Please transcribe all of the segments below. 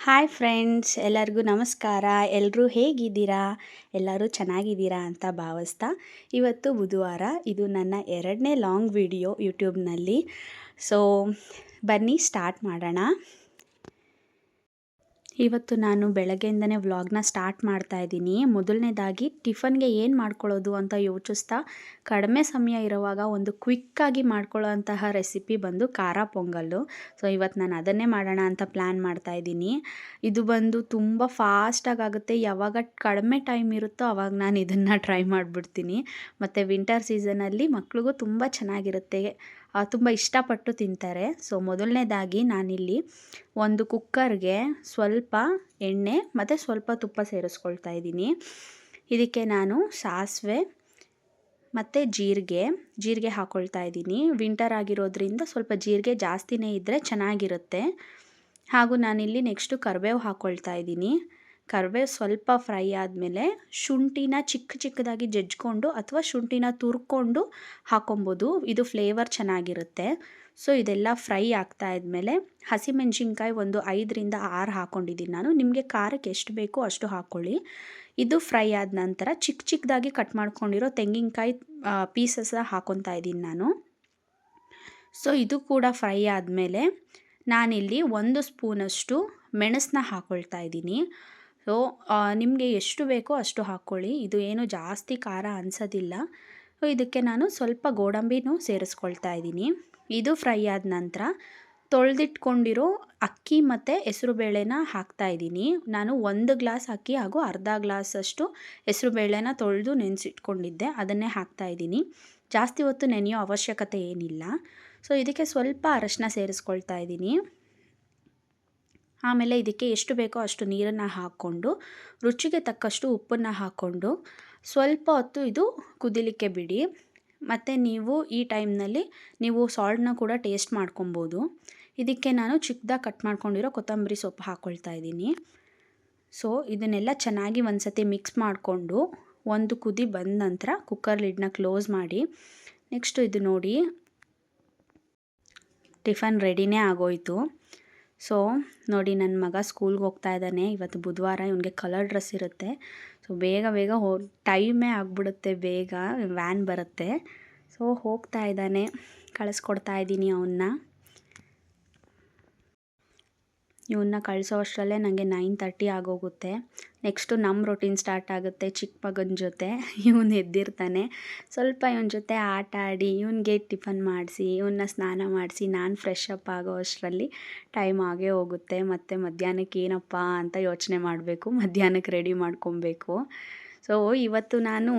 Hi friends ಎಲ್ಲರಿಗೂ ನಮಸ್ಕಾರ. ಎಲ್ಲರೂ ಹೇಗಿದ್ದೀರಾ? ಎಲ್ಲರೂ ಚೆನ್ನಾಗಿದ್ದೀರಾ ಅಂತ ಭಾವಿಸ್ತಾ ಇವತ್ತು ಬುಧವಾರ. ಇದು ನನ್ನ ಎರಡನೇ ಲಾಂಗ್ ವಿಡಿಯೋ ಯೂಟ್ಯೂಬ್ನಲ್ಲಿ ಸೊ ಬನ್ನಿ ಸ್ಟಾರ್ಟ್ ಮಾಡೋಣ. ಇವತ್ತು ನಾನು ಬೆಳಗ್ಗೆಯಿಂದನೇ ವ್ಲಾಗ್ನ ಸ್ಟಾರ್ಟ್ ಮಾಡ್ತಾ ಇದ್ದೀನಿ. ಮೊದಲನೇದಾಗಿ, ಟಿಫನ್ಗೆ ಏನು ಮಾಡ್ಕೊಳ್ಳೋದು ಅಂತ ಯೋಚಿಸ್ತಾ ಕಡಿಮೆ ಸಮಯ ಇರುವಾಗ ಒಂದು ಕ್ವಿಕ್ಕಾಗಿ ಮಾಡ್ಕೊಳ್ಳೋ ಅಂತಹ ರೆಸಿಪಿ ಬಂದು ಖಾರ ಪೊಂಗಲ್ಲು. ಸೊ, ಇವತ್ತು ನಾನು ಅದನ್ನೇ ಮಾಡೋಣ ಅಂತ ಪ್ಲ್ಯಾನ್ ಮಾಡ್ತಾ ಇದ್ದೀನಿ. ಇದು ಬಂದು ತುಂಬ ಫಾಸ್ಟಾಗಿ ಆಗುತ್ತೆ. ಯಾವಾಗ ಕಡಿಮೆ ಟೈಮ್ ಇರುತ್ತೋ ಅವಾಗ ನಾನು ಇದನ್ನು ಟ್ರೈ ಮಾಡಿಬಿಡ್ತೀನಿ. ಮತ್ತು ವಿಂಟರ್ ಸೀಸನಲ್ಲಿ ಮಕ್ಳಿಗೂ ತುಂಬ ಚೆನ್ನಾಗಿರುತ್ತೆ. ತುಂಬ ಇಷ್ಟಪಟ್ಟು ತಿಂತಾರೆ. ಸೊ ಮೊದಲನೇದಾಗಿ ನಾನಿಲ್ಲಿ ಒಂದು ಕುಕ್ಕರ್ಗೆ ಸ್ವಲ್ಪ ಎಣ್ಣೆ ಮತ್ತು ಸ್ವಲ್ಪ ತುಪ್ಪ ಸೇರಿಸ್ಕೊಳ್ತಾ ಇದ್ದೀನಿ. ಇದಕ್ಕೆ ನಾನು ಸಾಸಿವೆ ಮತ್ತು ಜೀರಿಗೆ ಜೀರಿಗೆ ಹಾಕ್ಕೊಳ್ತಾ ಇದ್ದೀನಿ. ವಿಂಟರ್ ಆಗಿರೋದ್ರಿಂದ ಸ್ವಲ್ಪ ಜೀರಿಗೆ ಜಾಸ್ತಿನೇ ಇದ್ದರೆ ಚೆನ್ನಾಗಿರುತ್ತೆ. ಹಾಗೂ ನಾನಿಲ್ಲಿ ನೆಕ್ಸ್ಟು ಕರಿಬೇವು ಹಾಕ್ಕೊಳ್ತಾ ಇದ್ದೀನಿ. ಕರಿಬೇವು ಸ್ವಲ್ಪ ಫ್ರೈ ಆದಮೇಲೆ ಶುಂಠಿನ ಚಿಕ್ಕ ಚಿಕ್ಕದಾಗಿ ಜಜ್ಜಿಕೊಂಡು ಅಥವಾ ಶುಂಠಿನ ತುರ್ಕೊಂಡು ಹಾಕೊಬೋದು. ಇದು ಫ್ಲೇವರ್ ಚೆನ್ನಾಗಿರುತ್ತೆ. ಸೊ, ಇದೆಲ್ಲ ಫ್ರೈ ಆಗ್ತಾ ಇದ್ಮೇಲೆ ಹಸಿಮೆಣ್ಸಿನ್ಕಾಯಿ ಒಂದು ಐದರಿಂದ ಆರು ಹಾಕ್ಕೊಂಡಿದ್ದೀನಿ ನಾನು. ನಿಮಗೆ ಖಾರಕ್ಕೆ ಎಷ್ಟು ಬೇಕೋ ಅಷ್ಟು ಹಾಕ್ಕೊಳ್ಳಿ ಇದು ಫ್ರೈ ಆದ ನಂತರ ಚಿಕ್ಕ ಚಿಕ್ಕದಾಗಿ ಕಟ್ ಮಾಡ್ಕೊಂಡಿರೋ ತೆಂಗಿನಕಾಯಿ ಪೀಸಸ್ ಹಾಕೊತಾ ಇದ್ದೀನಿ ನಾನು. ಸೊ, ಇದು ಕೂಡ ಫ್ರೈ ಆದಮೇಲೆ ನಾನಿಲ್ಲಿ ಒಂದು ಸ್ಪೂನಷ್ಟು ಮೆಣಸನ್ನ ಹಾಕ್ಕೊಳ್ತಾ ಇದ್ದೀನಿ. ಸೊ ನಿಮಗೆ ಎಷ್ಟು ಬೇಕೋ ಅಷ್ಟು ಹಾಕ್ಕೊಳ್ಳಿ. ಇದು ಏನು ಜಾಸ್ತಿ ಖಾರ ಅನಿಸೋದಿಲ್ಲ. ಇದಕ್ಕೆ ನಾನು ಸ್ವಲ್ಪ ಗೋಡಂಬಿನೂ ಸೇರಿಸ್ಕೊಳ್ತಾ ಇದ್ದೀನಿ. ಇದು ಫ್ರೈ ಆದ ನಂತರ ತೊಳೆದಿಟ್ಕೊಂಡಿರೋ ಅಕ್ಕಿ ಮತ್ತು ಹೆಸರುಬೇಳೆನ ಹಾಕ್ತಾ ಇದ್ದೀನಿ. ನಾನು ಒಂದು ಗ್ಲಾಸ್ ಅಕ್ಕಿ ಹಾಗೂ ಅರ್ಧ ಗ್ಲಾಸಷ್ಟು ಹೆಸರುಬೇಳೆನ ತೊಳೆದು ನೆನೆಸಿಟ್ಕೊಂಡಿದ್ದೆ. ಅದನ್ನೇ ಹಾಕ್ತಾ ಇದ್ದೀನಿ. ಜಾಸ್ತಿ ಹೊತ್ತು ನೆನೆಯೋ ಅವಶ್ಯಕತೆ ಏನಿಲ್ಲ. ಸೊ ಇದಕ್ಕೆ ಸ್ವಲ್ಪ ಅರಶಿನ ಸೇರಿಸ್ಕೊಳ್ತಾ ಇದ್ದೀನಿ. ಆಮೇಲೆ ಇದಕ್ಕೆ ಎಷ್ಟು ಬೇಕೋ ಅಷ್ಟು ನೀರನ್ನು ಹಾಕ್ಕೊಂಡು, ರುಚಿಗೆ ತಕ್ಕಷ್ಟು ಉಪ್ಪನ್ನು ಹಾಕ್ಕೊಂಡು, ಸ್ವಲ್ಪ ಹೊತ್ತು ಇದು ಕುದಿಲಿಕ್ಕೆ ಬಿಡಿ. ಮತ್ತು ನೀವು ಈ ಟೈಮ್ನಲ್ಲಿ ನೀವು ಸಾಲ್ಟ್ನ ಕೂಡ ಟೇಸ್ಟ್ ಮಾಡ್ಕೊಬೋದು. ಇದಕ್ಕೆ ನಾನು ಚಿಕ್ಕದಾಗಿ ಕಟ್ ಮಾಡ್ಕೊಂಡಿರೋ ಕೊತ್ತಂಬರಿ ಸೊಪ್ಪು ಹಾಕ್ಕೊಳ್ತಾ ಇದ್ದೀನಿ. ಸೊ, ಇದನ್ನೆಲ್ಲ ಚೆನ್ನಾಗಿ ಒಂದು ಸತಿ ಮಿಕ್ಸ್ ಮಾಡಿಕೊಂಡು ಒಂದು ಕುದಿ ಬಂದ ನಂತರ ಕುಕ್ಕರ್ ಲಿಡ್ನ ಕ್ಲೋಸ್ ಮಾಡಿ, ನೆಕ್ಸ್ಟು ಇದು ನೋಡಿ, ಟಿಫನ್ ರೆಡಿನೇ ಆಗೋಯಿತು. ಸೊ ನೋಡಿ ನನ್ನ ಮಗ ಸ್ಕೂಲ್ಗೆ ಹೋಗ್ತಾ ಇದ್ದಾನೆ. ಇವತ್ತು ಬುಧವಾರ ಇವನಿಗೆ ಕಲರ್ ಡ್ರೆಸ್ ಇರುತ್ತೆ. ಸೊ ಬೇಗ ಬೇಗ ಹೋ ಟೈಮೇ ಆಗಿಬಿಡುತ್ತೆ ಬೇಗ ವ್ಯಾನ್ ಬರುತ್ತೆ. ಸೊ ಹೋಗ್ತಾ ಇದ್ದಾನೆ. ಕಳಿಸ್ಕೊಡ್ತಾ ಇದ್ದೀನಿ ಅವನ್ನ. ಇವನ್ನ ಕಳಿಸೋ ಅಷ್ಟರಲ್ಲೇ ನನಗೆ ನೈನ್ ತರ್ಟಿ ಆಗೋಗುತ್ತೆ. ನೆಕ್ಸ್ಟು ನಮ್ಮ ರೊಟೀನ್ ಸ್ಟಾರ್ಟ್ ಆಗುತ್ತೆ ಚಿಕ್ಕ ಮಗನ ಜೊತೆ. ಇವನು ಎದ್ದಿರ್ತಾನೆ. ಸ್ವಲ್ಪ ಇವನ ಜೊತೆ ಆಟ ಆಡಿ ಇವನಿಗೆ ಟಿಫನ್ ಮಾಡಿಸಿ ಇವನ್ನ ಸ್ನಾನ ಮಾಡಿಸಿ ನಾನು ಫ್ರೆಶ್ ಅಪ್ ಆಗೋ ಅಷ್ಟರಲ್ಲಿ ಟೈಮ್ ಆಗೇ ಹೋಗುತ್ತೆ. ಮತ್ತು ಮಧ್ಯಾಹ್ನಕ್ಕೆ ಏನಪ್ಪ ಅಂತ ಯೋಚನೆ ಮಾಡಬೇಕು. ಮಧ್ಯಾಹ್ನಕ್ಕೆ ರೆಡಿ ಮಾಡ್ಕೊಬೇಕು. ಸೊ ಇವತ್ತು ನಾನು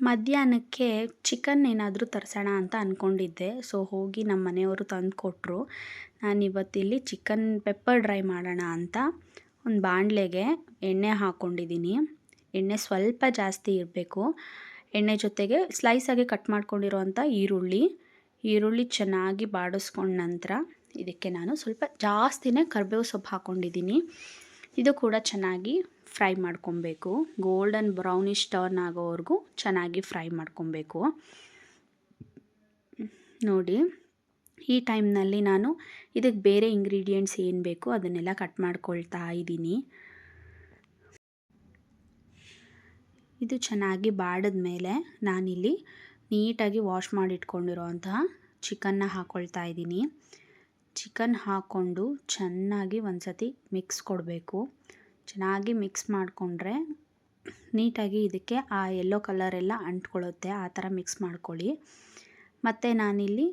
ಮಧ್ಯಾಹ್ನಕ್ಕೆ ಚಿಕನ್ ಏನಾದರೂ ತರಿಸೋಣ ಅಂತ ಅಂದ್ಕೊಂಡಿದ್ದೆ ಸೊ ಹೋಗಿ ನಮ್ಮ ಮನೆಯವರು ತಂದು ಕೊಟ್ಟರು ನಾನು ಇವತ್ತಿಲ್ಲಿ ಚಿಕನ್ ಪೆಪ್ಪರ್ ಡ್ರೈ ಮಾಡೋಣ ಅಂತ ಒಂದು ಬಾಣಲೆಗೆ ಎಣ್ಣೆ ಹಾಕ್ಕೊಂಡಿದ್ದೀನಿ ಎಣ್ಣೆ ಸ್ವಲ್ಪ ಜಾಸ್ತಿ ಇರಬೇಕು. ಎಣ್ಣೆ ಜೊತೆಗೆ ಸ್ಲೈಸಾಗಿ ಕಟ್ ಮಾಡ್ಕೊಂಡಿರೋವಂಥ ಈರುಳ್ಳಿ. ಈರುಳ್ಳಿ ಚೆನ್ನಾಗಿ ಬಾಡಿಸ್ಕೊಂಡ ನಂತರ ಇದಕ್ಕೆ ನಾನು ಸ್ವಲ್ಪ ಜಾಸ್ತಿನೇ ಕರಿಬೇವು ಸೊಪ್ಪು ಹಾಕ್ಕೊಂಡಿದ್ದೀನಿ ಇದು ಕೂಡ ಚೆನ್ನಾಗಿ ಫ್ರೈ ಮಾಡ್ಕೊಬೇಕು. ಗೋಲ್ಡನ್ ಬ್ರೌನಿಶ್ ಟರ್ನ್ ಆಗೋವರೆಗೂ ಚೆನ್ನಾಗಿ ಫ್ರೈ ಮಾಡ್ಕೊಬೇಕು. ನೋಡಿ, ಈ ಟೈಮ್ನಲ್ಲಿ ನಾನು ಇದಕ್ಕೆ ಬೇರೆ ಇಂಗ್ರೀಡಿಯೆಂಟ್ಸ್ ಏನು ಬೇಕು ಅದನ್ನೆಲ್ಲ ಕಟ್ ಮಾಡ್ಕೊಳ್ತಾ ಇದ್ದೀನಿ. ಇದು ಚೆನ್ನಾಗಿ ಬಾಡಿದ ಮೇಲೆ ನಾನಿಲ್ಲಿ ನೀಟಾಗಿ ವಾಶ್ ಮಾಡಿಟ್ಕೊಂಡಿರೋವಂತಹ ಚಿಕನ್ನ ಹಾಕ್ಕೊಳ್ತಾ ಇದ್ದೀನಿ. ಚಿಕನ್ ಹಾಕ್ಕೊಂಡು ಚೆನ್ನಾಗಿ ಒಂದು ಸತಿ ಮಿಕ್ಸ್ ಕೊಡಬೇಕು. ಚೆನ್ನಾಗಿ ಮಿಕ್ಸ್ ಮಾಡಿಕೊಂಡ್ರೆ ನೀಟಾಗಿ ಇದಕ್ಕೆ ಆ ಯೆಲ್ಲೋ ಕಲರೆಲ್ಲ ಅಂಟ್ಕೊಳ್ಳುತ್ತೆ. ಆ ಥರ ಮಿಕ್ಸ್ ಮಾಡ್ಕೊಳ್ಳಿ. ಮತ್ತು ನಾನಿಲ್ಲಿ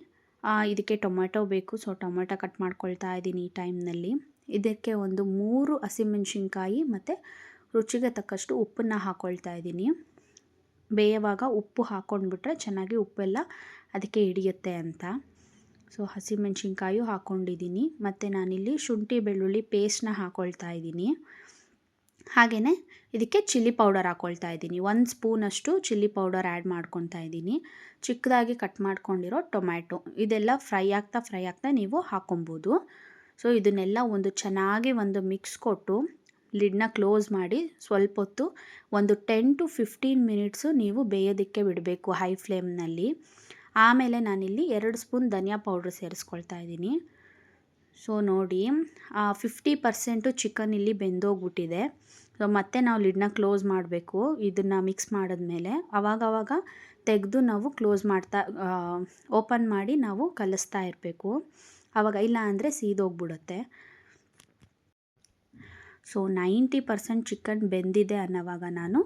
ಇದಕ್ಕೆ ಟೊಮೆಟೊ ಬೇಕು. ಸೊ, ಟೊಮೆಟೊ ಕಟ್ ಮಾಡ್ಕೊಳ್ತಾ ಇದ್ದೀನಿ ಈ ಟೈಮ್ನಲ್ಲಿ. ಇದಕ್ಕೆ ಒಂದು ಮೂರು ಹಸಿಮೆಣ್ಸಿನ್ಕಾಯಿ ಮತ್ತು ರುಚಿಗೆ ತಕ್ಕಷ್ಟು ಉಪ್ಪನ್ನು ಹಾಕ್ಕೊಳ್ತಾ ಇದ್ದೀನಿ. ಬೇಯವಾಗ ಉಪ್ಪು ಹಾಕ್ಕೊಂಡ್ಬಿಟ್ರೆ ಚೆನ್ನಾಗಿ ಉಪ್ಪೆಲ್ಲ ಅದಕ್ಕೆ ಹಿಡಿಯುತ್ತೆ ಅಂತ. ಸೊ, ಹಸಿಮೆಣ್ಸಿನ್ಕಾಯು ಹಾಕ್ಕೊಂಡಿದ್ದೀನಿ ಮತ್ತು ನಾನಿಲ್ಲಿ ಶುಂಠಿ ಬೆಳ್ಳುಳ್ಳಿ ಪೇಸ್ಟ್ನ ಹಾಕ್ಕೊಳ್ತಾ ಇದ್ದೀನಿ. ಹಾಗೆಯೇ ಇದಕ್ಕೆ ಚಿಲ್ಲಿ ಪೌಡರ್ ಹಾಕ್ಕೊಳ್ತಾ ಇದ್ದೀನಿ. ಒಂದು ಸ್ಪೂನಷ್ಟು ಚಿಲ್ಲಿ ಪೌಡರ್ ಆ್ಯಡ್ ಮಾಡ್ಕೊತಾ ಇದ್ದೀನಿ. ಚಿಕ್ಕದಾಗಿ ಕಟ್ ಮಾಡ್ಕೊಂಡಿರೋ ಟೊಮ್ಯಾಟೊ ಇದೆಲ್ಲ ಫ್ರೈ ಆಗ್ತಾ ಫ್ರೈ ಆಗ್ತಾ ನೀವು ಹಾಕ್ಕೊಬೋದು ಸೊ, ಇದನ್ನೆಲ್ಲ ಒಂದು ಚೆನ್ನಾಗಿ ಒಂದು ಮಿಕ್ಸ್ ಕೊಟ್ಟು ಲಿಡ್ನ ಕ್ಲೋಸ್ ಮಾಡಿ ಸ್ವಲ್ಪ ಹೊತ್ತು ಒಂದು ಟೆನ್ ಟು ಫಿಫ್ಟೀನ್ ಮಿನಿಟ್ಸು ನೀವು ಬೇಯೋದಕ್ಕೆ ಬಿಡಬೇಕು ಹೈ ಫ್ಲೇಮ್ನಲ್ಲಿ. ಆಮೇಲೆ ನಾನಿಲ್ಲಿ ಎರಡು ಸ್ಪೂನ್ ಧನಿಯಾ ಪೌಡ್ರ್ ಸೇರಿಸ್ಕೊಳ್ತಾ ಇದ್ದೀನಿ. ಸೊ ನೋಡಿ ಫಿಫ್ಟಿ ಪರ್ಸೆಂಟು ಚಿಕನ್ ಇಲ್ಲಿ ಬೆಂದೋಗ್ಬಿಟ್ಟಿದೆ. ಸೊ ಮತ್ತೆ ನಾವು ಲಿಡ್ನ ಕ್ಲೋಸ್ ಮಾಡಬೇಕು, ಇದನ್ನು ಮಿಕ್ಸ್ ಮಾಡಿದ್ಮೇಲೆ. ಅವಾಗವಾಗ ತೆಗೆದು ನಾವು ಕ್ಲೋಸ್ ಮಾಡ್ತಾ ಓಪನ್ ಮಾಡಿ ನಾವು ಕಲಿಸ್ತಾ ಇರಬೇಕು. ಆವಾಗ ಇಲ್ಲ ಅಂದರೆ ಸೀದೋಗ್ಬಿಡುತ್ತೆ. ಸೊ ನೈಂಟಿ ಪರ್ಸೆಂಟ್ ಚಿಕನ್ ಬೆಂದಿದೆ ಅನ್ನೋವಾಗ ನಾನು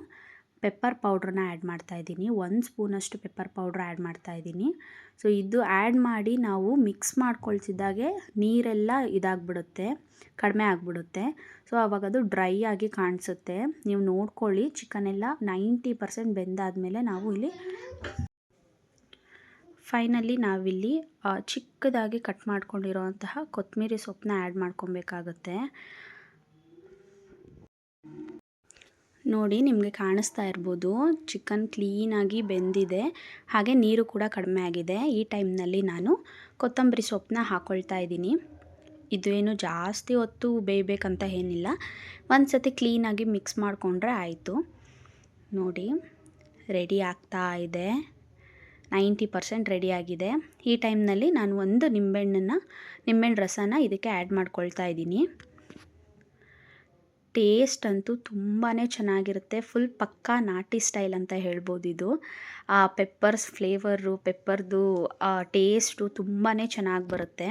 ಪೆಪ್ಪರ್ ಪೌಡ್ರನ್ನ ಆ್ಯಡ್ ಮಾಡ್ತಾಯಿದ್ದೀನಿ ಒಂದು ಸ್ಪೂನಷ್ಟು ಪೆಪ್ಪರ್ ಪೌಡ್ರ್ ಆ್ಯಡ್ ಮಾಡ್ತಾಯಿದ್ದೀನಿ ಸೊ ಇದು ಆ್ಯಡ್ ಮಾಡಿ ನಾವು ಮಿಕ್ಸ್ ಮಾಡ್ಕೊಳ್ತಿದ್ದಾಗೆ ನೀರೆಲ್ಲ ಇದಾಗ್ಬಿಡುತ್ತೆ, ಕಡಿಮೆ ಆಗಿಬಿಡುತ್ತೆ. ಸೊ ಆವಾಗ ಅದು ಡ್ರೈ ಆಗಿ ಕಾಣಿಸುತ್ತೆ. ನೀವು ನೋಡ್ಕೊಳ್ಳಿ ಚಿಕನ್ ಎಲ್ಲ ನೈಂಟಿ ಪರ್ಸೆಂಟ್ ಬೆಂದಾದಮೇಲೆ ನಾವು ಇಲ್ಲಿ ಫೈನಲಿ ನಾವಿಲ್ಲಿ ಚಿಕ್ಕದಾಗಿ ಕಟ್ ಮಾಡ್ಕೊಂಡಿರೋವಂತಹ ಕೊತ್ತಂಬರಿ ಸೊಪ್ಪನ್ನ ಆ್ಯಡ್ ಮಾಡ್ಕೊಬೇಕಾಗತ್ತೆ ನೋಡಿ ನಿಮಗೆ ಕಾಣಿಸ್ತಾ ಇರ್ಬೋದು. ಚಿಕನ್ ಕ್ಲೀನಾಗಿ ಬೆಂದಿದೆ. ಹಾಗೆ ನೀರು ಕೂಡ ಕಡಿಮೆ ಆಗಿದೆ. ಈ ಟೈಮ್ನಲ್ಲಿ ನಾನು ಕೊತ್ತಂಬರಿ ಸೊಪ್ಪನ್ನ ಹಾಕ್ಕೊಳ್ತಾ ಇದ್ದೀನಿ. ಇದು ಏನು ಜಾಸ್ತಿ ಹೊತ್ತು ಬೇಯಬೇಕಂತ ಏನಿಲ್ಲ. ಒಂದು ಸತಿ ಕ್ಲೀನಾಗಿ ಮಿಕ್ಸ್ ಮಾಡಿಕೊಂಡ್ರೆ ಆಯಿತು. ನೋಡಿ ರೆಡಿ ಆಗ್ತಾ ಇದೆ. ನೈಂಟಿ ಪರ್ಸೆಂಟ್ ರೆಡಿಯಾಗಿದೆ ಈ ಟೈಮ್ನಲ್ಲಿ ನಾನು ಒಂದು ನಿಂಬೆಹಣ್ಣನ್ನು, ನಿಂಬೆಹಣ್ಣು ರಸನ ಇದಕ್ಕೆ ಆ್ಯಡ್ ಮಾಡ್ಕೊಳ್ತಾ ಇದ್ದೀನಿ. ಟೇಸ್ಟ್ ಅಂತೂ ತುಂಬಾ ಚೆನ್ನಾಗಿರುತ್ತೆ. ಫುಲ್ ಪಕ್ಕಾ ನಾಟಿ ಸ್ಟೈಲ್ ಅಂತ ಹೇಳ್ಬೋದು ಇದು. ಆ ಪೆಪ್ಪರ್ಸ್ ಫ್ಲೇವರು ಪೆಪ್ಪರ್ದು ಟೇಸ್ಟು ತುಂಬಾ ಚೆನ್ನಾಗಿ ಬರುತ್ತೆ.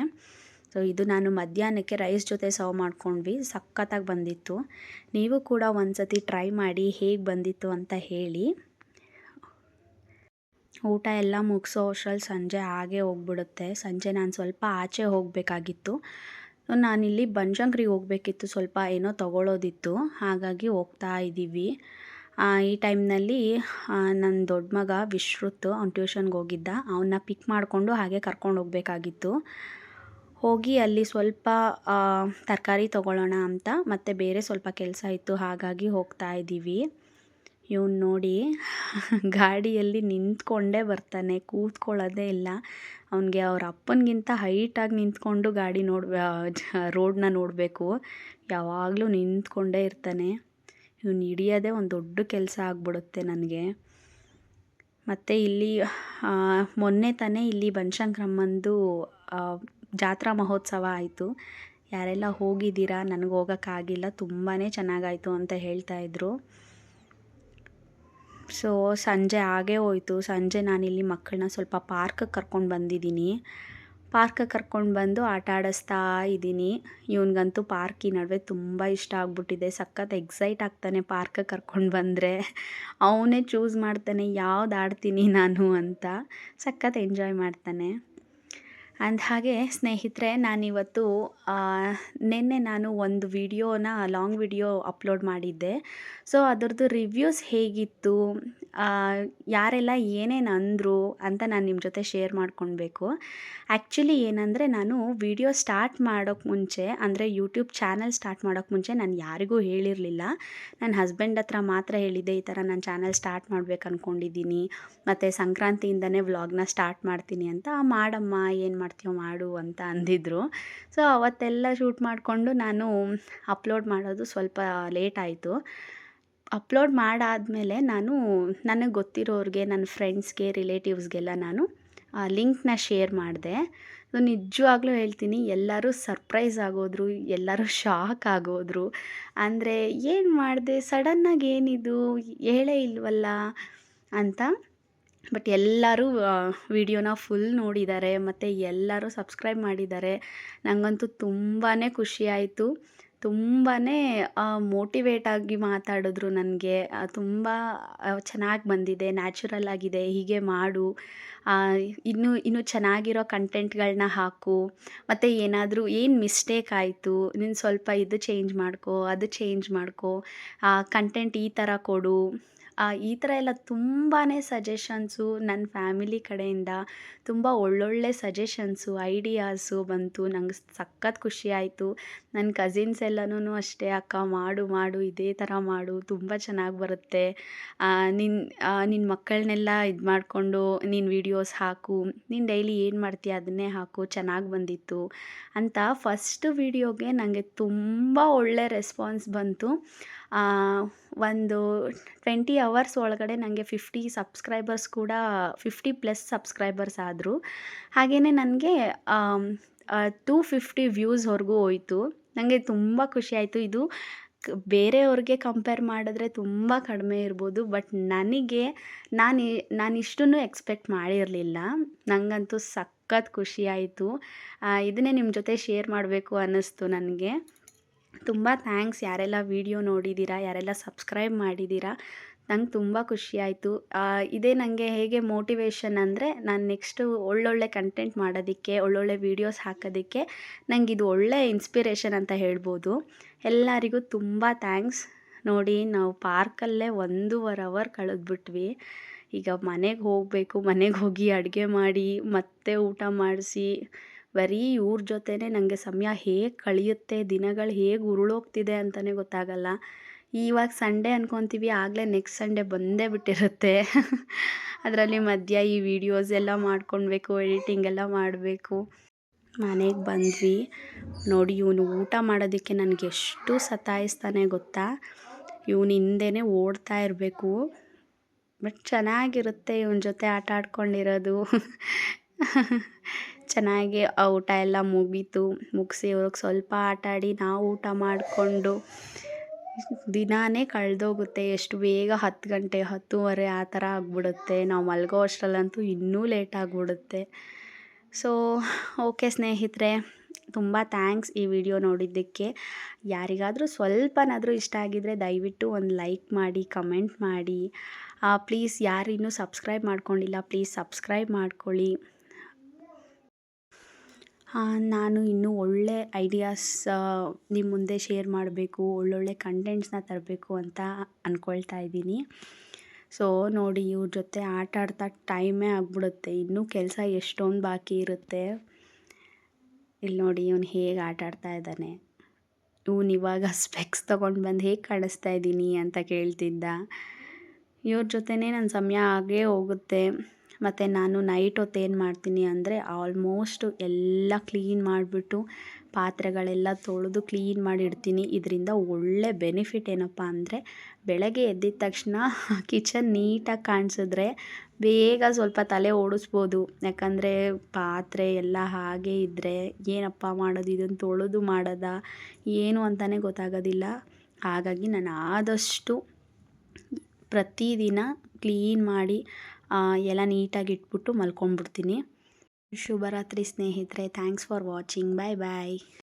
ಸೊ, ಇದು ನಾನು ಮಧ್ಯಾಹ್ನಕ್ಕೆ ರೈಸ್ ಜೊತೆ ಸರ್ವ್ ಮಾಡ್ಕೊಂಡ್ವಿ. ಸಖತ್ತಾಗಿ ಬಂದಿತ್ತು. ನೀವು ಕೂಡ ಒಂದ್ಸತಿ ಟ್ರೈ ಮಾಡಿ ಹೇಗೆ ಬಂದಿತ್ತು ಅಂತ ಹೇಳಿ. ಊಟ ಎಲ್ಲ ಮುಗಿಸೋ ಅಷ್ಟ್ರಲ್ಲಿ ಸಂಜೆ ಹಾಗೆ ಹೋಗ್ಬಿಡುತ್ತೆ. ಸಂಜೆ ನಾನು ಸ್ವಲ್ಪ ಆಚೆ ಹೋಗಬೇಕಾಗಿತ್ತು. ನಾನಿಲ್ಲಿ ಬನಶಂಕರಿಗೆ ಹೋಗಬೇಕಿತ್ತು, ಸ್ವಲ್ಪ ಏನೋ ತಗೊಳ್ಳೋದಿತ್ತು ಹಾಗಾಗಿ ಹೋಗ್ತಾ ಇದ್ದೀವಿ. ಈ ಟೈಮ್ನಲ್ಲಿ ನನ್ನ ದೊಡ್ಡ ಮಗ ವಿಶ್ರುತ್ ಅವ್ನು ಟ್ಯೂಷನ್ಗೆ ಹೋಗಿದ್ದ. ಅವನ್ನ ಪಿಕ್ ಮಾಡಿಕೊಂಡು ಹಾಗೆ ಕರ್ಕೊಂಡು ಹೋಗಬೇಕಾಗಿತ್ತು. ಹೋಗಿ ಅಲ್ಲಿ ಸ್ವಲ್ಪ ತರಕಾರಿ ತೊಗೊಳ್ಳೋಣ ಅಂತ, ಮತ್ತು ಬೇರೆ ಸ್ವಲ್ಪ ಕೆಲಸ ಇತ್ತು, ಹಾಗಾಗಿ ಹೋಗ್ತಾ ಇದ್ದೀವಿ. ಇವನು ನೋಡಿ ಗಾಡಿಯಲ್ಲಿ ನಿಂತ್ಕೊಂಡೇ ಬರ್ತಾನೆ, ಕೂತ್ಕೊಳ್ಳೋದೇ ಇಲ್ಲ. ಅವನಿಗೆ ಅವ್ರ ಅಪ್ಪನಿಗಿಂತ ಹೈಟಾಗಿ ನಿಂತ್ಕೊಂಡು ಗಾಡಿ ನೋಡ್ ರೋಡನ್ನ ನೋಡಬೇಕು. ಯಾವಾಗಲೂ ನಿಂತ್ಕೊಂಡೇ ಇರ್ತಾನೆ. ಇವ್ನು ಹಿಡಿಯೋದೇ ಒಂದು ದೊಡ್ಡ ಕೆಲಸ ಆಗ್ಬಿಡುತ್ತೆ ನನಗೆ. ಮತ್ತು ಇಲ್ಲಿ ಮೊನ್ನೆ ತಾನೇ ಇಲ್ಲಿ ಬನಶಂಕರಮ್ಮಂದು ಜಾತ್ರಾ ಮಹೋತ್ಸವ ಆಯಿತು. ಯಾರೆಲ್ಲ ಹೋಗಿದ್ದೀರಾ? ನನಗೆ ಹೋಗೋಕ್ಕಾಗಿಲ್ಲ ತುಂಬಾ ಚೆನ್ನಾಗಾಯಿತು ಅಂತ ಹೇಳ್ತಾಯಿದ್ರು ಸೊ ಸಂಜೆ ಆಗೇ ಹೋಯ್ತು. ಸಂಜೆ ನಾನಿಲ್ಲಿ ಮಕ್ಕಳನ್ನ ಸ್ವಲ್ಪ ಪಾರ್ಕಿಗೆ ಕರ್ಕೊಂಡು ಬಂದಿದ್ದೀನಿ. ಪಾರ್ಕಿಗೆ ಕರ್ಕೊಂಡು ಬಂದು ಆಟ ಆಡಿಸ್ತಾ ಇದ್ದೀನಿ. ಇವನಿಗಂತೂ ಪಾರ್ಕ್ ನಡುವೆ ತುಂಬ ಇಷ್ಟ ಆಗ್ಬಿಟ್ಟಿದೆ. ಸಖತ್ ಎಕ್ಸೈಟ್ ಆಗ್ತಾನೆ ಪಾರ್ಕಿಗೆ ಕರ್ಕೊಂಡು ಬಂದರೆ. ಅವನೇ ಚೂಸ್ ಮಾಡ್ತಾನೆ, ಯಾವ್ದು ಆಡ್ತೀನಿ ನಾನು ಅಂತ. ಸಖತ್ ಎಂಜಾಯ್ ಮಾಡ್ತಾನೆ. ಅಂದ ಹಾಗೆ ಸ್ನೇಹಿತರೆ, ನಾನಿವತ್ತು ನಿನ್ನೆ ನಾನು ಒಂದು ವಿಡಿಯೋನ, ಲಾಂಗ್ ವಿಡಿಯೋ ಅಪ್ಲೋಡ್ ಮಾಡಿದ್ದೆ. ಸೊ ಅದರದ್ದು ರಿವ್ಯೂಸ್ ಹೇಗಿತ್ತು? ಯಾರೆಲ್ಲ ಏನೇನು ಅಂದರು ಅಂತ ನಾನು ನಿಮ್ಮ ಜೊತೆ ಶೇರ್ ಮಾಡ್ಕೊಳ್ಬೇಕು ಆ್ಯಕ್ಚುಲಿ ಏನಂದರೆ ನಾನು ವಿಡಿಯೋ ಸ್ಟಾರ್ಟ್ ಮಾಡೋಕ್ಕೆ ಮುಂಚೆ, ಅಂದರೆ ಯೂಟ್ಯೂಬ್ ಚಾನಲ್ ಸ್ಟಾರ್ಟ್ ಮಾಡೋಕ್ಕೆ ಮುಂಚೆ ನಾನು ಯಾರಿಗೂ ಹೇಳಿರಲಿಲ್ಲ. ನನ್ನ ಹಸ್ಬೆಂಡ್ ಹತ್ರ ಮಾತ್ರ ಹೇಳಿದ್ದೆ, ಈ ಥರ ನಾನು ಚಾನಲ್ ಸ್ಟಾರ್ಟ್ ಮಾಡ್ಬೇಕು ಅಂದ್ಕೊಂಡಿದ್ದೀನಿ ಮತ್ತು ಸಂಕ್ರಾಂತಿಯಿಂದನೇ ವ್ಲಾಗ್ನ ಸ್ಟಾರ್ಟ್ ಮಾಡ್ತೀನಿ ಅಂತ ಮಾಡಮ್ಮ, ಏನು ಮಾಡ್ತೀವೋ ಮಾಡು ಅಂತ ಅಂದಿದ್ರು. ಸೊ ಅವತ್ತೆಲ್ಲ ಶೂಟ್ ಮಾಡಿಕೊಂಡು ನಾನು ಅಪ್ಲೋಡ್ ಮಾಡೋದು ಸ್ವಲ್ಪ ಲೇಟ್ ಆಯಿತು. ಅಪ್ಲೋಡ್ ಮಾಡಾದಮೇಲೆ ನಾನು ನನಗೆ ಗೊತ್ತಿರೋರಿಗೆ ನನ್ನ ಫ್ರೆಂಡ್ಸ್ಗೆ ರಿಲೇಟಿವ್ಸ್ಗೆಲ್ಲ ನಾನು ಲಿಂಕ್ನ ಶೇರ್ ಮಾಡಿದೆ. ಸೊ ನಿಜವಾಗ್ಲೂ ಹೇಳ್ತೀನಿ, ಎಲ್ಲರೂ ಸರ್ಪ್ರೈಸ್ ಆಗೋದ್ರು, ಎಲ್ಲರೂ ಶಾಕ್ ಆಗೋದ್ರು. ಅಂದರೆ ಏನು ಮಾಡಿದೆ? ಸಡನ್ನಾಗಿ ಏನಿದು? ಹೇಳೇ ಇಲ್ವಲ್ಲ ಅಂತ. ಬಟ್ ಎಲ್ಲರೂ ವಿಡಿಯೋನ ಫುಲ್ ನೋಡಿದ್ದಾರೆ, ಮತ್ತು ಎಲ್ಲರೂ ಸಬ್ಸ್ಕ್ರೈಬ್ ಮಾಡಿದ್ದಾರೆ. ನನಗಂತೂ ತುಂಬಾ ಖುಷಿ ಆಯಿತು. ತುಂಬಾ ಮೋಟಿವೇಟ್ ಆಗಿ ಮಾತಾಡಿದ್ರು ನನಗೆ. ತುಂಬ ಚೆನ್ನಾಗಿ ಬಂದಿದೆ ನ್ಯಾಚುರಲ್ ಆಗಿದೆ, ಹೀಗೆ ಮಾಡು. ಇನ್ನೂ ಇನ್ನೂ ಚೆನ್ನಾಗಿರೋ ಕಂಟೆಂಟ್ಗಳನ್ನ ಹಾಕು. ಮತ್ತು ಏನಾದರೂ, ಏನು ಮಿಸ್ಟೇಕ್ ಆಯಿತು, ನೀನು ಸ್ವಲ್ಪ ಇದು ಚೇಂಜ್ ಮಾಡ್ಕೋ, ಅದು ಚೇಂಜ್ ಮಾಡ್ಕೋ. ಕಂಟೆಂಟ್ ಈ ಥರ ಕೊಡು. ಈ ಥರ ಎಲ್ಲ ತುಂಬಾ ಸಜೆಷನ್ಸು ನನ್ನ ಫ್ಯಾಮಿಲಿ ಕಡೆಯಿಂದ ತುಂಬ ಒಳ್ಳೊಳ್ಳೆ ಸಜೆಷನ್ಸು ಐಡಿಯಾಸು ಬಂತು. ನಂಗೆ ಸಖತ್ ಖುಷಿ ಆಯಿತು. ನನ್ನ ಕಸಿನ್ಸ್ ಎಲ್ಲನೂ ಅಷ್ಟೇ, ಅಕ್ಕ, ಮಾಡು ಮಾಡು, ಇದೇ ಥರ ಮಾಡು. ತುಂಬ ಚೆನ್ನಾಗಿ ಬರುತ್ತೆ. ನಿನ್ನ ನಿನ್ನ ಮಕ್ಕಳನ್ನೆಲ್ಲ ಇದು ಮಾಡಿಕೊಂಡು ನಿನ್ನ ವೀಡಿಯೋಸ್ ಹಾಕು. ನೀನು ಡೈಲಿ ಏನು ಮಾಡ್ತೀಯ, ಅದನ್ನೇ ಹಾಕು. ಚೆನ್ನಾಗಿ ಬಂದಿತ್ತು. ಅಂತ ಫಸ್ಟ್ ವೀಡಿಯೋಗೆ ನನಗೆ ತುಂಬ ಒಳ್ಳೆ ರೆಸ್ಪಾನ್ಸ್ ಬಂತು. ಒಂದು ಟ್ವೆಂಟಿ ಅವರ್ಸ್ ಒಳಗಡೆ ನನಗೆ ಫಿಫ್ಟಿ ಸಬ್ಸ್ಕ್ರೈಬರ್ಸ್ ಕೂಡ ಫಿಫ್ಟಿ ಪ್ಲಸ್ ಸಬ್ಸ್ಕ್ರೈಬರ್ಸ್ ಆದರು ಹಾಗೆಯೇ ನನಗೆ ಟೂ ಫಿಫ್ಟಿ ವ್ಯೂಸ್ವರೆಗೂ ಹೋಯಿತು. ನನಗೆ ತುಂಬ ಖುಷಿ ಆಯಿತು. ಇದು ಬೇರೆಯವ್ರಿಗೆ ಕಂಪೇರ್ ಮಾಡಿದ್ರೆ ತುಂಬ ಕಡಿಮೆ ಇರ್ಬೋದು. ಬಟ್ ನನಗೆ, ನಾನು ನಾನು ಎಕ್ಸ್ಪೆಕ್ಟ್ ಮಾಡಿರಲಿಲ್ಲ. ನನಗಂತೂ ಸಖತ್ ಖುಷಿ ಆಯಿತು. ಇದನ್ನೇ ನಿಮ್ಮ ಜೊತೆ ಶೇರ್ ಮಾಡಬೇಕು ಅನ್ನಿಸ್ತು ನನಗೆ. ತುಂಬ ಥ್ಯಾಂಕ್ಸ್ ಯಾರೆಲ್ಲ ವಿಡಿಯೋ ನೋಡಿದ್ದೀರಾ ಯಾರೆಲ್ಲ ಸಬ್ಸ್ಕ್ರೈಬ್ ಮಾಡಿದ್ದೀರಾ ನಂಗೆ ತುಂಬ ಖುಷಿ ಆಯಿತು. ಇದೇ ನನಗೆ ಹೇಗೆ ಮೋಟಿವೇಶನ್ ಅಂದರೆ ನಾನು ನೆಕ್ಸ್ಟು ಒಳ್ಳೊಳ್ಳೆ ಕಂಟೆಂಟ್ ಮಾಡೋದಕ್ಕೆ, ಒಳ್ಳೊಳ್ಳೆ ವೀಡಿಯೋಸ್ ಹಾಕೋದಕ್ಕೆ ನಂಗೆ ಇದು ಒಳ್ಳೆ ಇನ್ಸ್ಪಿರೇಷನ್ ಅಂತ ಹೇಳ್ಬೋದು. ಎಲ್ಲರಿಗೂ ತುಂಬ ಥ್ಯಾಂಕ್ಸ್ ನೋಡಿ ನಾವು ಪಾರ್ಕಲ್ಲೇ ಒಂದೂವರೆ ಅವರ್ ಕಳೆದ್ಬಿಟ್ವಿ. ಈಗ ಮನೆಗೆ ಹೋಗಬೇಕು, ಮನೆಗೆ ಹೋಗಿ ಅಡುಗೆ ಮಾಡಿ, ಮತ್ತೆ ಊಟ ಮಾಡಿಸಿ, ಬರೀ ಇವ್ರ ಜೊತೆನೇ ನನಗೆ ಸಮಯ ಹೇಗೆ ಕಳೆಯುತ್ತೆ, ದಿನಗಳು ಹೇಗೆ ಉರುಳೋಗ್ತಿದೆ ಅಂತಲೇ ಗೊತ್ತಾಗಲ್ಲ. ಇವಾಗ ಸಂಡೇ ಅನ್ಕೊತೀವಿ, ಆಗಲೇ ನೆಕ್ಸ್ಟ್ ಸಂಡೇ ಬಂದೇ ಬಿಟ್ಟಿರುತ್ತೆ. ಅದರಲ್ಲಿ ಮಧ್ಯ ಈ ವಿಡಿಯೋಸ್ ಎಲ್ಲ ಮಾಡ್ಕೊಳ್ಬೇಕು ಎಡಿಟಿಂಗ್ ಎಲ್ಲ ಮಾಡಬೇಕು. ಮನೆಗೆ ಬಂದ್ವಿ. ನೋಡಿ ಇವನು ಊಟ ಮಾಡೋದಕ್ಕೆ ನನಗೆ ಎಷ್ಟು ಸತಾಯಿಸ್ತಾನೆ ಗೊತ್ತಾ? ಇವನು ಹಿಂದೆನೇ ಓಡ್ತಾ ಇರಬೇಕು. ಬಟ್ ಚೆನ್ನಾಗಿರುತ್ತೆ ಇವನ ಜೊತೆ ಆಟ ಆಡ್ಕೊಂಡಿರೋದು. ಚೆನ್ನಾಗಿ ಊಟ ಎಲ್ಲ ಮುಗೀತು. ಮುಗಿಸಿ ಇವ್ರಿಗೆ ಸ್ವಲ್ಪ ಆಟ ಆಡಿ ನಾವು ಊಟ ಮಾಡಿಕೊಂಡು ದಿನಾನೇ ಕಳೆದೋಗುತ್ತೆ. ಎಷ್ಟು ಬೇಗ ಹತ್ತು ಗಂಟೆ, ಹತ್ತುವರೆ ಆ ಥರ ಆಗಿಬಿಡುತ್ತೆ. ನಾವು ಮಲಗೋ ಅಷ್ಟರಲ್ಲಂತೂ ಇನ್ನೂ ಲೇಟ್ ಆಗಿಬಿಡುತ್ತೆ. ಸೊ ಓಕೆ ಸ್ನೇಹಿತರೆ, ತುಂಬ ಥ್ಯಾಂಕ್ಸ್ ಈ ವಿಡಿಯೋ ನೋಡಿದ್ದಕ್ಕೆ. ಯಾರಿಗಾದರೂ ಸ್ವಲ್ಪನಾದರೂ ಇಷ್ಟ ಆಗಿದರೆ ದಯವಿಟ್ಟು ಒಂದು ಲೈಕ್ ಮಾಡಿ ಕಮೆಂಟ್ ಮಾಡಿ. ಪ್ಲೀಸ್ ಯಾರು ಇನ್ನೂ ಸಬ್ಸ್ಕ್ರೈಬ್ ಮಾಡ್ಕೊಂಡಿಲ್ಲ ಪ್ಲೀಸ್ ಸಬ್ಸ್ಕ್ರೈಬ್ ಮಾಡ್ಕೊಳ್ಳಿ. ನಾನು ಇನ್ನೂ ಒಳ್ಳೆ ಐಡಿಯಾಸ್ ನಿಮ್ಮ ಮುಂದೆ ಶೇರ್ ಮಾಡಬೇಕು, ಒಳ್ಳೊಳ್ಳೆ ಕಂಟೆಂಟ್ಸ್ನ ತರಬೇಕು ಅಂತ ಅಂದ್ಕೊಳ್ತಾ ಇದ್ದೀನಿ. ಸೊ ನೋಡಿ, ಇವ್ರ ಜೊತೆ ಆಟ ಆಡ್ತಾ ಟೈಮೇ ಆಗಿಬಿಡುತ್ತೆ. ಇನ್ನೂ ಕೆಲಸ ಎಷ್ಟೊಂದು ಬಾಕಿ ಇರುತ್ತೆ. ಇಲ್ಲಿ ನೋಡಿ, ಇವನು ಹೇಗೆ ಆಟ ಆಡ್ತಾ ಇದ್ದಾನೆ. ಇವನು ಇವಾಗ ಸ್ಪೆಕ್ಸ್ ತೊಗೊಂಡು ಬಂದು ಹೇಗೆ ಕಾಣಿಸ್ತಾ ಇದ್ದೀನಿ ಅಂತ ಕೇಳ್ತಿದ್ದ. ಇವ್ರ ಜೊತೆನೇ ನನ್ನ ಸಮಯ ಆಗೇ ಹೋಗುತ್ತೆ. ಮತ್ತು ನಾನು ನೈಟ್ ಹೊತ್ತು ಏನು ಮಾಡ್ತೀನಿ ಅಂದರೆ ಆಲ್ಮೋಸ್ಟ್ ಎಲ್ಲ ಕ್ಲೀನ್ ಮಾಡಿಬಿಟ್ಟು ಪಾತ್ರೆಗಳೆಲ್ಲ ತೊಳೆದು ಕ್ಲೀನ್ ಮಾಡಿ ಇಡ್ತೀನಿ ಇದರಿಂದ ಒಳ್ಳೆ ಬೆನಿಫಿಟ್ ಏನಪ್ಪ ಅಂದರೆ ಬೆಳಗ್ಗೆ ಎದ್ದಿದ ತಕ್ಷಣ ಕಿಚನ್ ನೀಟಾಗಿ ಕಾಣಿಸಿದ್ರೆ ಬೇಗ ಸ್ವಲ್ಪ ತಲೆ ಓಡಿಸ್ಬೋದು. ಯಾಕಂದರೆ ಪಾತ್ರೆ ಎಲ್ಲ ಹಾಗೆ ಇದ್ದರೆ ಏನಪ್ಪ ಮಾಡೋದು ಇದನ್ನು ತೊಳೆದು ಮಾಡೋದಾ, ಏನು ಅಂತಲೇ ಗೊತ್ತಾಗೋದಿಲ್ಲ. ಹಾಗಾಗಿ ನಾನು ಆದಷ್ಟು ಪ್ರತಿದಿನ ಕ್ಲೀನ್ ಮಾಡಿ ಎಲ್ಲ ನೀಟಾಗಿ ಇಟ್ಬಿಟ್ಟು ಮಲ್ಕೊಂಡ್ಬಿಡ್ತೀನಿ. ಶುಭರಾತ್ರಿ ಸ್ನೇಹಿತರೆ. Thanks for watching bye bye